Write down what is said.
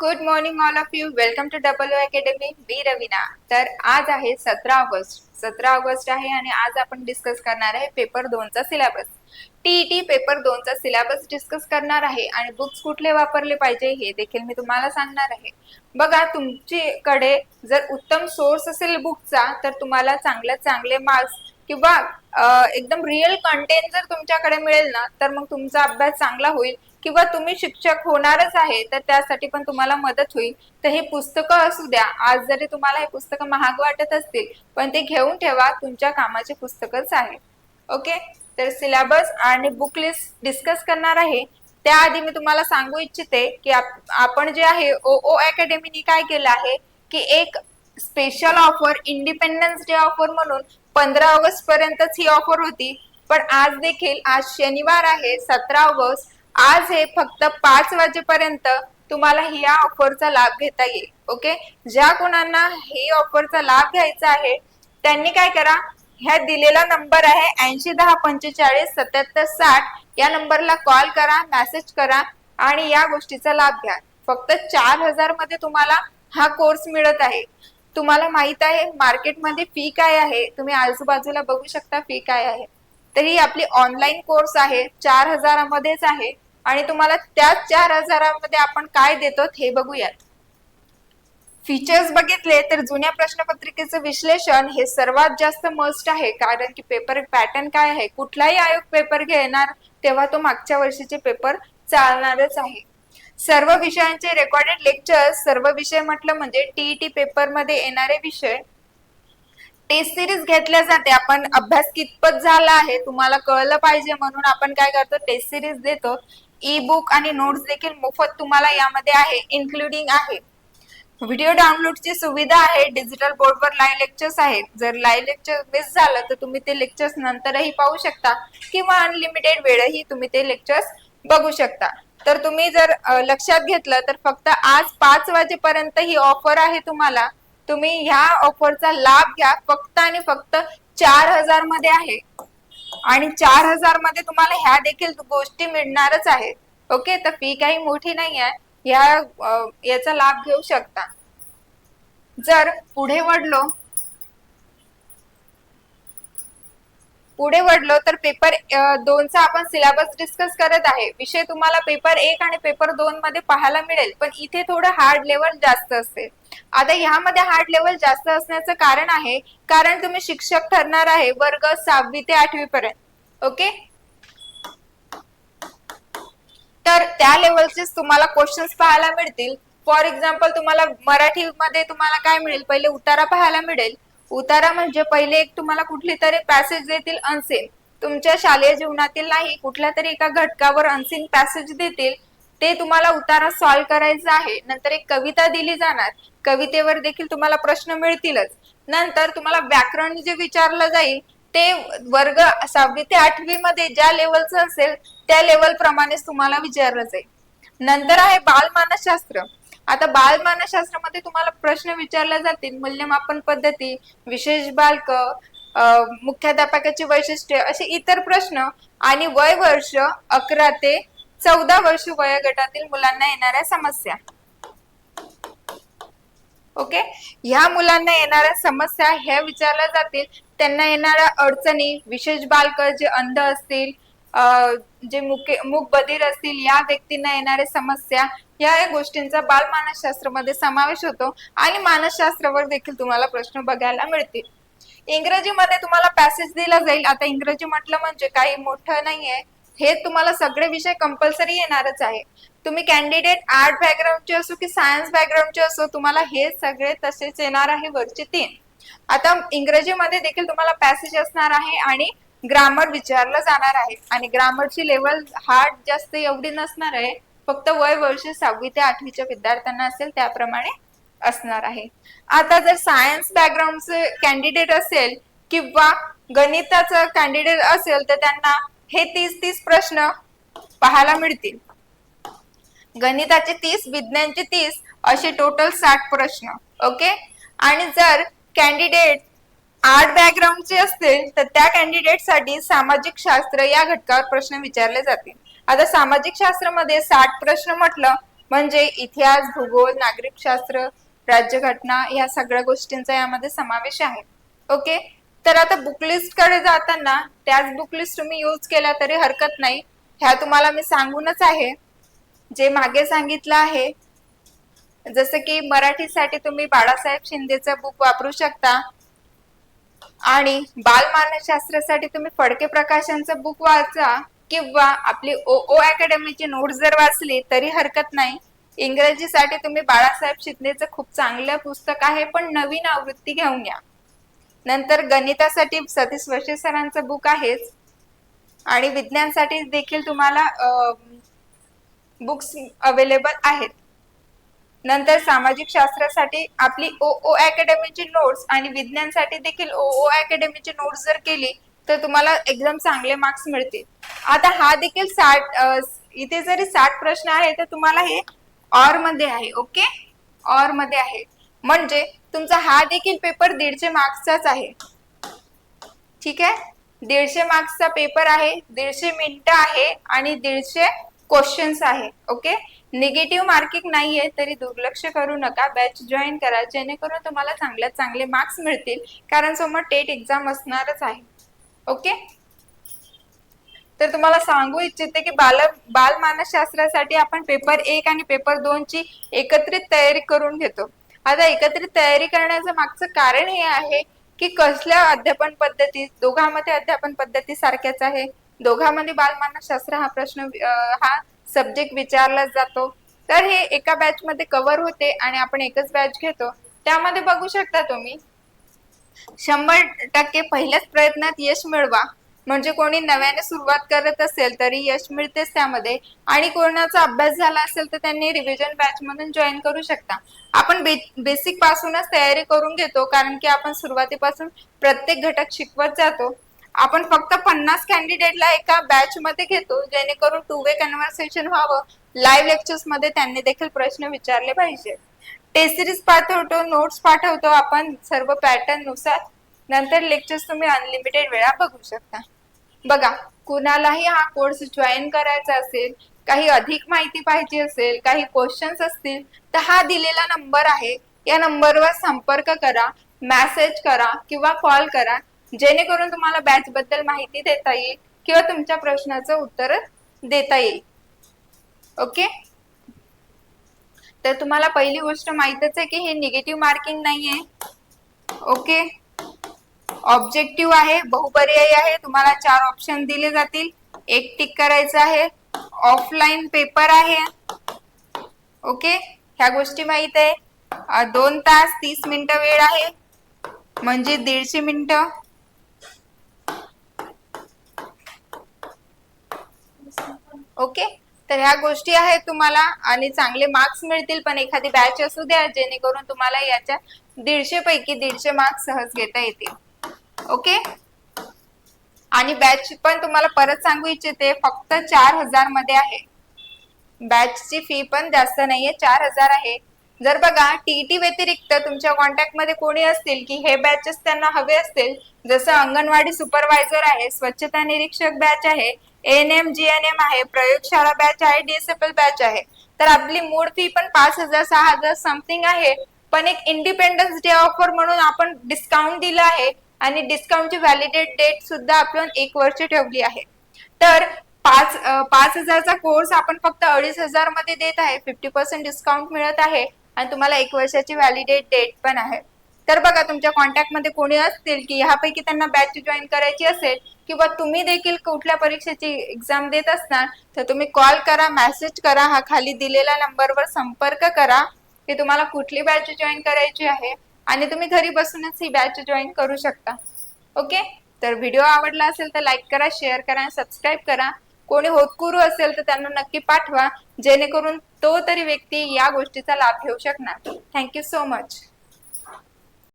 Good morning all of you welcome to double academy मी रवीना. तर आज आहे सतरा ऑगस्ट. सतरा ऑगस्ट आहे आणि आज आपण डिस्कस करणार आहे पेपर दोनचा सिलेबस टीईटी पेपर दोनचा सिलेबस डिस्कस करणार आहे आणि बुक्स कुठले वापरले पाहिजे हे देखील मी तुम्हाला सांगणार आहे. बघा तुमच्याकडे जर उत्तम सोर्स असेल बुकचा तर तुम्हाला चांगले चांगले मार्क्स किंवा एकदम रिअल कंटेंट जर तुमच्याकडे मिळेल ना तर मग तुमचा अभ्यास चांगला होईल. किंवा तुम्ही शिक्षक होणारच आहे तर त्यासाठी पण तुम्हाला मदत होईल. तर हे पुस्तकं असू द्या आज जरी तुम्हाला हे पुस्तकं महाग वाटत असतील पण ते घेऊन ठेवा तुमच्या कामाचे पुस्तकच आहे ओके? तर सिलेबस आणि बुक लिस्ट डिस्कस करणार आहे. त्याआधी मी तुम्हाला सांगू इच्छिते की आपण जे आहे ओ ओ अकॅडमीने काय केलं आहे की एक special offer independence day offer म्हणून पंधरा ऑगस्ट पर्यंतच ही ऑफर होती. पण आज देखील आज शनिवार आहे सतरा ऑगस्ट आज हे फक्त पाच वाजेपर्यंत तुम्हाला ह्या ऑफरचा लाभ घेता येईल ओके? ज्या कोणांना ही ऑफरचा लाभ घ्यायचा आहे त्यांनी काय करा ह्या दिलेला नंबर आहे ऐंशी दहा पंचेचाळीस सत्याहत्तर साठ या नंबरला कॉल करा मेसेज करा आणि या गोष्टीचा लाभ घ्या. फक्त चार हजारमध्ये तुम्हाला हा कोर्स मिळत आहे. तुम्हाला माहीत आहे मार्केटमध्ये फी काय आहे तुम्ही आजूबाजूला बघू शकता फी काय आहे. तर ही आपली ऑनलाईन कोर्स आहे चार हजारामध्येच आहे. आणि तुम्हाला त्याच चार हजारामध्ये आपण काय देतो हे बघूयात. फीचर्स बघितले तर जुन्या प्रश्नपत्रिकेचं विश्लेषण हे सर्वात जास्त मस्ट आहे. कारण की पेपर पॅटर्न काय आहे? कुठलाही आयोग पेपर घेणार तेव्हा तो मागच्या वर्षीचे पेपर चालणारच आहे. सर्व विषयांचे रेकॉर्डेड लेक्चर्स सर्व विषय म्हटलं म्हणजे टीईटी पेपरमध्ये येणारे विषय. टेस्ट सिरीज घेतल्या जाते. आपण अभ्यास कितपत झाला आहे तुम्हाला कळलं पाहिजे. म्हणून आपण काय करतो? टेस्ट सिरीज देतो. ई बुक आणि नोट्स देखील मोफत तुम्हाला यामध्ये आहे इन्क्लुडिंग आहे. व्हिडिओ डाउनलोडची सुविधा आहे डिजिटल बोर्डवर लाईव्ह लेक्चर्स आहेत जर लाईव्ह लेक्चर मिस झालं तर तुम्ही ते लेक्चर्स नंतरही पाहू शकता किंवा अनलिमिटेड वेळही तुम्ही ते लेक्चर्स बघू शकता. तर तुम्ही जर लक्षात घेतलं तर फक्त आज पाच वाजेपर्यंत ही ऑफर आहे तुम्हाला. तुम्ही ह्या ऑफरचा लाभ घ्या. फक्त आणि फक्त चार हजारमध्ये आहे. आणि चार हजारमध्ये तुम्हाला ह्या देखील गोष्टी मिळणारच आहेत. ओके? तर फी काही मोठी नाही आहे. ह्या याचा लाभ घेऊ शकता. जर पुढे वडलो पुढे वडलो तर पेपर दोनचा आपण सिलेबस डिस्कस करत आहे. विषय तुम्हाला पेपर एक आणि पेपर दोन मध्ये पाहायला मिळेल पण इथे थोडं हार्ड लेवल जास्त असते. आता ह्यामध्ये हार्ड लेवल जास्त असण्याचं कारण आहे कारण तुम्ही शिक्षक ठरणार आहे वर्ग सहावी ते आठवी पर्यंत. ओके? तर त्या लेवलचे तुम्हाला क्वेश्चन्स पाहायला मिळतील. फॉर एक्झाम्पल तुम्हाला मराठीमध्ये तुम्हाला काय मिळेल? पहिले उतारा पाहायला मिळेल. उतारा म्हणजे पहिले एक तुम्हाला कुठली तरी पॅसेज देतील अनसीन तुमच्या शालेय जीवनातील नाही कुठल्या तरी एका घटकावर अनसीन पॅसेज देतील. ते तुम्हाला उतारा सॉल्व्ह करायचा आहे. नंतर एक कविता दिली जाणार. कवितेवर देखील तुम्हाला प्रश्न मिळतीलच. नंतर तुम्हाला व्याकरण जे विचारलं जाईल ते वर्ग सहावी ते आठवी मध्ये ज्या लेवलचं असेल त्या लेवल प्रमाणेच तुम्हाला विचारलं जाईल. नंतर आहे बालमानसशास्त्र. आता बालमानसशास्त्रामध्ये तुम्हाला प्रश्न विचारले जातील मूल्यमापन पद्धती विशेष बालक मुख्याध्यापकाची वैशिष्ट्ये असे इतर प्रश्न आणि वय वर्ष अकरा ते चौदा वर्ष वयोगटातील मुलांना येणाऱ्या समस्या. ओके? ह्या मुलांना येणाऱ्या समस्या ह्या विचारल्या जातील. त्यांना येणाऱ्या अडचणी विशेष बालक जे अंध असतील जे मुके मुख बधीर असतील या व्यक्तींना येणाऱ्या समस्या या या गोष्टींचा बाल मानसशास्त्रामध्ये समावेश होतो आणि मानसशास्त्रावर देखील तुम्हाला प्रश्न बघायला मिळतील. इंग्रजीमध्ये तुम्हाला पॅसेज दिला जाईल. आता इंग्रजी म्हटलं म्हणजे काही मोठं नाहीये. हे तुम्हाला सगळे विषय कंपल्सरी येणारच आहे. तुम्ही कॅन्डिडेट आर्ट बॅकग्राऊंडचे असो की सायन्स बॅकग्राऊंडचे असो तुम्हाला हे सगळे तसेच येणार आहे वरचे तीन. आता इंग्रजीमध्ये देखील तुम्हाला पॅसेज असणार आहे आणि ग्रामर विचारलं जाणार आहे. आणि ग्रामरची लेवल हार्ड जास्त एवढी नसणार आहे. फक्त वय वर्ष सहावी ते आठवीच्या विद्यार्थ्यांना असेल त्याप्रमाणे असणार आहे. आता जर सायन्स बॅकग्राऊंडचे कॅन्डिडेट असेल किंवा गणिताचं कॅन्डिडेट असेल तर त्यांना हे तीस तीस प्रश्न पाहायला मिळतील. गणिताचे तीस विज्ञानचे तीस असे टोटल साठ प्रश्न ओके आणि जर कॅन्डिडेट आर्ट बॅकग्राऊंडचे असतील तर त्या कॅन्डिडेटसाठी सामाजिक शास्त्र या घटकावर प्रश्न विचारले जातील. आता सामाजिक शास्त्रामध्ये साठ प्रश्न म्हटलं म्हणजे इतिहास भूगोल नागरिकशास्त्र राज्यघटना या सगळ्या गोष्टींचा यामध्ये समावेश आहे. ओके? तर आता बुकलिस्टकडे जाताना त्याच बुकलिस्ट तुम्ही यूज केला तरी हरकत नाही. ह्या तुम्हाला मी सांगूनच आहे. जे मागे सांगितलं आहे जसं की मराठीसाठी तुम्ही बाळासाहेब शिंदेचं बुक वापरू शकता. आणि बालमानसशास्त्रासाठी तुम्ही फडके प्रकाशनचं बुक वाचा किंवा आपली ओ ओ अकॅडमीची नोट जर वाचली तरी हरकत नाही. इंग्रजीसाठी तुम्ही बाळासाहेब शिंदेचं खूप चांगलं पुस्तक आहे पण नवीन आवृत्ती घेऊन घ्या. नंतर गणितासाठी सतीश वशे सरांचं बुक आहेच. आणि विज्ञानसाठी देखील तुम्हाला बुक्स अवेलेबल आहेत. नंतर सामाजिक शास्त्रासाठी आपली ओ ओ अकॅडमीची नोट्स आणि विज्ञानसाठी देखील ओ ओ अकॅडमीची नोट्स जर केली तर तुम्हाला एकदम चांगले मार्क्स मिळतील. आता हा देखील साठ इथे जरी साठ प्रश्न आहे तर तुम्हाला हे ऑरमध्ये आहे ओके ऑरमध्ये आहे. म्हणजे तुमचा हा देखील पेपर दीडशे मार्क्सचाच आहे. ठीक आहे? दीडशे मार्क्सचा पेपर आहे दीडशे मिनिटं आहे आणि दीडशे क्वेश्चन्स आहे ओके निगेटिव्ह मार्किंग नाहीये तरी दुर्लक्ष करू नका. बॅच जॉईन करा जेणेकरून तुम्हाला चांगल्यात चांगले मार्क्स मिळतील. कारण समोर टेट एक्झाम असणारच आहे ओके तर तुम्हाला सांगू इच्छिते की बाल बालमानसशास्त्रासाठी आपण पेपर एक आणि पेपर दोन ची एकत्रित तयारी करून घेतो. आता एकत्रित तयारी करण्याचं मागचं कारण हे आहे की कसल्या अध्यापन पद्धती दोघांमध्ये अध्यापन पद्धती सारख्याच आहे. दोघांमध्ये बालमानसशास्त्र हा प्रश्न हा सब्जेक्ट विचारला जातो. तर हे एका बॅच मध्ये कव्हर होते आणि आपण एकच बॅच घेतो. त्यामध्ये बघू शकता तुम्ही शंभर टक्के पहिल्याच प्रयत्नात यश मिळवा. म्हणजे कोणी नव्याने सुरुवात करत असेल तरी यश मिळतेच त्यामध्ये. आणि कोणाचा अभ्यास झाला असेल तर त्यांनी रिव्हिजन बॅच मधून जॉईन करू शकता. आपण बे बेसिक पासूनच तयारी करून घेतो कारण की आपण सुरुवातीपासून प्रत्येक घटक शिकवत जातो. आपण फक्त पन्नास कॅन्डिडेटला एका बॅच मध्ये घेतो जेणेकरून टू वे कन्व्हर्सेशन व्हावं. लाईव्ह लेक्चर्समध्ये त्यांनी देखील प्रश्न विचारले पाहिजे. टेस्ट सिरीज पाठवतो नोट्स पाठवतो आपण सर्व पॅटर्ननुसार. नंतर लेक्चर्स तुम्ही अनलिमिटेड वेळा बघू शकता. बघा कुणालाही हा कोर्स जॉईन करायचा असेल काही अधिक माहिती पाहिजे असेल काही क्वेश्चन्स असतील तर हा दिलेला नंबर आहे. या नंबरवर संपर्क करा मेसेज करा किंवा कॉल करा. जेणेकरून तुम्हाला बॅच बद्दल माहिती देता येईल किंवा तुमच्या प्रश्नाचं उत्तर देता येईल. ओके तर तुम्हाला पहिली गोष्ट माहितच आहे की हे निगेटिव्ह मार्किंग नाहीये. ओके ऑब्जेक्टिव्ह आहे बहुपर्यायी आहे तुम्हाला चार ऑप्शन दिले जातील. एक टिक करायचं आहे. ऑफलाईन पेपर आहे. ओके ह्या गोष्टी माहीत आहे. दोन तास तीस मिनिटं वेळ आहे. म्हणजे दीडशे मिनिटं. ओके? तर ह्या गोष्टी आहेत तुम्हाला आणि चांगले मार्क्स मिळतील पण एखादी बॅच असू द्या जेणेकरून तुम्हाला याच्या दीडशे पैकी दीडशे मार्क्स सहज घेता येतील. ओके? आणि बॅच पण तुम्हाला परत सांगू इच्छिते फक्त चार हजारमध्ये आहे. बॅचची फी पण जास्त नाहीये चार हजार आहे. जर बघा टीईटी व्यतिरिक्त तुमच्या कॉन्टॅक्टमध्ये कोणी असतील की हे बॅचेस त्यांना हवे असतील जसं अंगणवाडी सुपरवायझर आहे स्वच्छता निरीक्षक बॅच आहे N M G N M आहे प्रयोगशाळा बॅच आहे डीएसएफएल बॅच आहे. तर आपली मूळ फी पण पाच हजार सहा हजार समथिंग आहे. पण एक इंडिपेंडन्स डे ऑफर म्हणून आपण डिस्काउंट दिला आहे आणि डिस्काउंटची व्हॅलिडेट डेट सुद्धा आपण एक वर्ष ठेवली आहे. तर पाच पाच हजारचा कोर्स आपण फक्त अडीच हजारमध्ये देत आहे. फिफ्टी पर्सेंट डिस्काउंट मिळत आहे आणि तुम्हाला एक वर्षाची व्हॅलिडेट डेट पण आहे. तर बघा तुमच्या कॉन्टॅक्टमध्ये कोणी असतील की ह्यापैकी त्यांना बॅच जॉईन करायची असेल किंवा तुम्ही देखील कुठल्या परीक्षेची एक्झाम देत असणार तर तुम्ही कॉल करा मेसेज करा हा खाली दिलेल्या नंबरवर संपर्क करा की तुम्हाला कुठली बॅच जॉईन करायची आहे आणि तुम्ही घरी बसूनच ही बॅच जॉईन करू शकता. ओके तर व्हिडिओ आवडला असेल तर लाईक करा शेअर करा आणि सबस्क्राईब करा. कोणी होतकुरू असेल तर त्यांना नक्की पाठवा जेणेकरून तो तरी व्यक्ती या गोष्टीचा लाभ घेऊ शकणार. Thank you so much